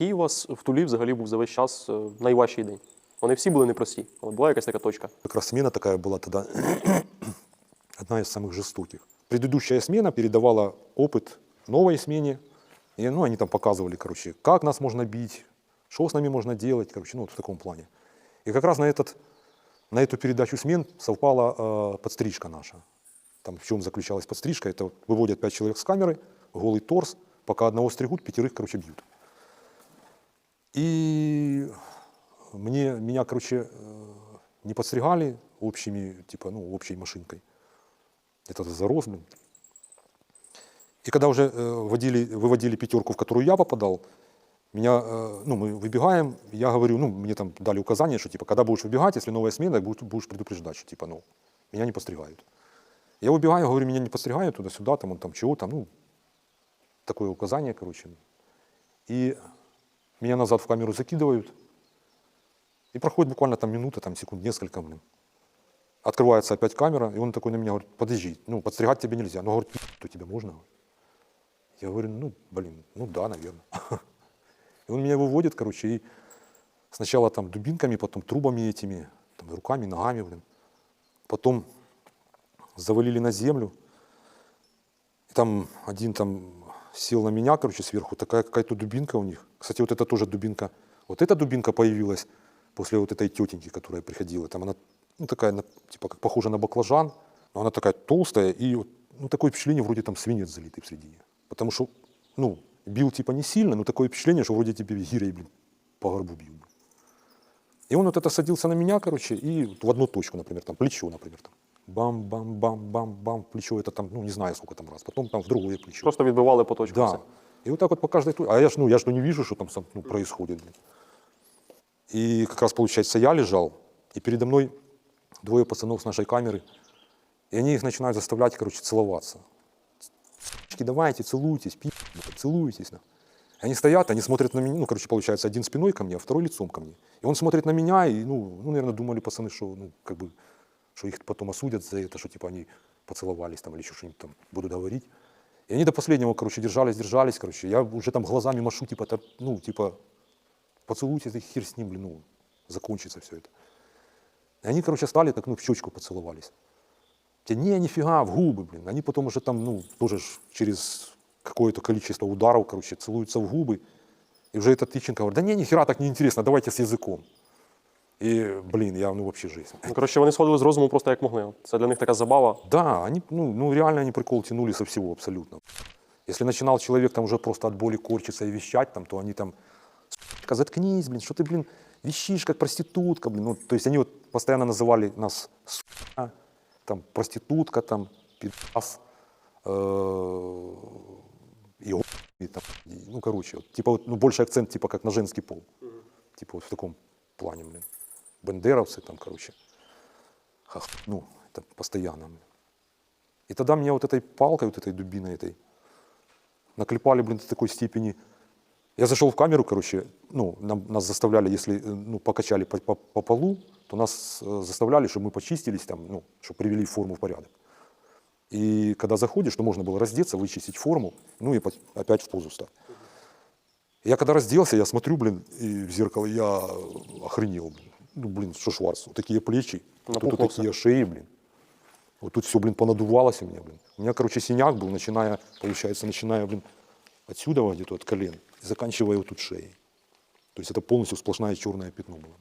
Який у вас в Тулі взагалі був за весь час е, найважчий день? Вони всі були непрості, але була якась така точка. Как раз смена такая была тогда, одна из самых жестоких. Предыдущая смена передавала опыт новой смене, и ну, они там показывали, короче, как нас можно бить, что с нами можно делать, короче, ну, вот в таком плане. И как раз на, этот, на эту передачу смен совпала э, подстрижка наша. Там в чем заключалась подстрижка? Это вот выводят пять человек с камеры, голый торс, пока одного стригут, пятерых, короче, бьют. И мне, меня, короче, э, не подстригали общими, типа, ну, общей машинкой. Это зарос, блин. И когда уже э, водили, выводили пятерку, в которую я попадал, меня, э, ну, мы выбегаем, я говорю, ну, мне там дали указание, что, типа, когда будешь выбегать, если новая смена, будешь, предупреждать, что, типа, ну, меня не подстригают. Я выбегаю, говорю, меня не подстригают туда-сюда, там, он там чего там, ну, такое указание, короче. И меня назад в камеру закидывают, и проходит буквально там минута, там секунд несколько, блин. Открывается опять камера, и он такой на меня говорит, подожди, ну, подстригать тебе нельзя. Ну, говорит, то тебе можно? Я говорю, ну, блин, ну да, наверное. И он меня выводит, короче, и сначала там дубинками, потом трубами этими, там, руками, ногами, блин. Потом завалили на землю. И там один там сел на меня, короче, сверху, такая какая-то дубинка у них. Кстати, вот эта тоже дубинка. Вот эта дубинка появилась после вот этой тетеньки, которая приходила. Там она, ну, такая, типа, как похожа на баклажан, но она такая толстая, и ну, такое впечатление, вроде там свинец залитый в середине. Потому что, ну, бил типа не сильно, но такое впечатление, что вроде тебе гирей, блин, по горбу бил. И он вот это садился на меня, короче, и вот в одну точку, например, там, плечо, например, там. Бам-бам-бам-бам-бам, плечо это там, ну, не знаю, сколько там раз. Потом там в другое плечо. Просто відбивали по точкам. Да. И вот так вот по каждой точке. А я ж, ну, я ж ну, не вижу, что там ну, происходит. И как раз, получается, я лежал, и передо мной двое пацанов с нашей камеры, и они их начинают заставлять, короче, целоваться. «С***чки, Давайте, целуйтесь, пи***, целуйтесь. нахуй». Они стоят, они смотрят на меня, ну, короче, получается, один спиной ко мне, а второй лицом ко мне. И он смотрит на меня, и, ну, ну наверное, думали пацаны, что, ну, как бы, что их потом осудят за это, что, типа, они поцеловались там или еще что-нибудь там будут говорить. И они до последнего, короче, держались, держались, короче. Я уже там глазами машу, типа, «Да, ну, типа, поцелуйте, ты хер с ним, блин, ну, закончится все это. И они, короче, стали так, ну, в щечку поцеловались. Те, не, нифига, в губы, блин. Они потом уже там, ну, тоже через какое-то количество ударов, короче, целуются в губы. И уже этот Тыченко говорит, да не, нихера так неинтересно, давайте с языком. И, блин, я, ну, вообще жизнь. Ну, коротше, вони сходили з розуму просто як могли. Це для них така забава. Да, они, ну, ну реально они прикол тянули со всего абсолютно. Если начинал человек там уже просто от боли корчиться и вещать, там, то они там, «Сука, заткнись, блин, что ты, блин, вещишь как проститутка, блин. Ну, то есть они вот постоянно называли нас сука, там, проститутка, там, пидас, э, и, и там, и, ну, короче, вот, типа, вот, ну, больше акцент, типа, как на женский пол. Типа вот в таком плане, блин. Бендеровцы там, короче. Хах, ну, это постоянно. И тогда меня вот этой палкой, вот этой дубиной этой, наклепали, блин, до такой степени. Я зашел в камеру, короче, ну, нам, нас заставляли, если, э, ну, покачали по, по- по полу, то нас э, заставляли, чтобы мы почистились там, ну, чтобы привели форму в порядок. И когда заходишь, то можно было раздеться, вычистить форму, ну и опять в позу стать. Я когда разделся, я смотрю, блин, и в зеркало, я охренел, блин. Ну, блин, что Шварц, вот такие плечи, тут вот такие шеи, блин. Вот тут все, блин, понадувалось у меня, блин. У меня, короче, синяк был, начиная, получается, начиная, блин, отсюда вот где-то от колен, и заканчивая вот тут шеей. То есть это полностью сплошное черное пятно было.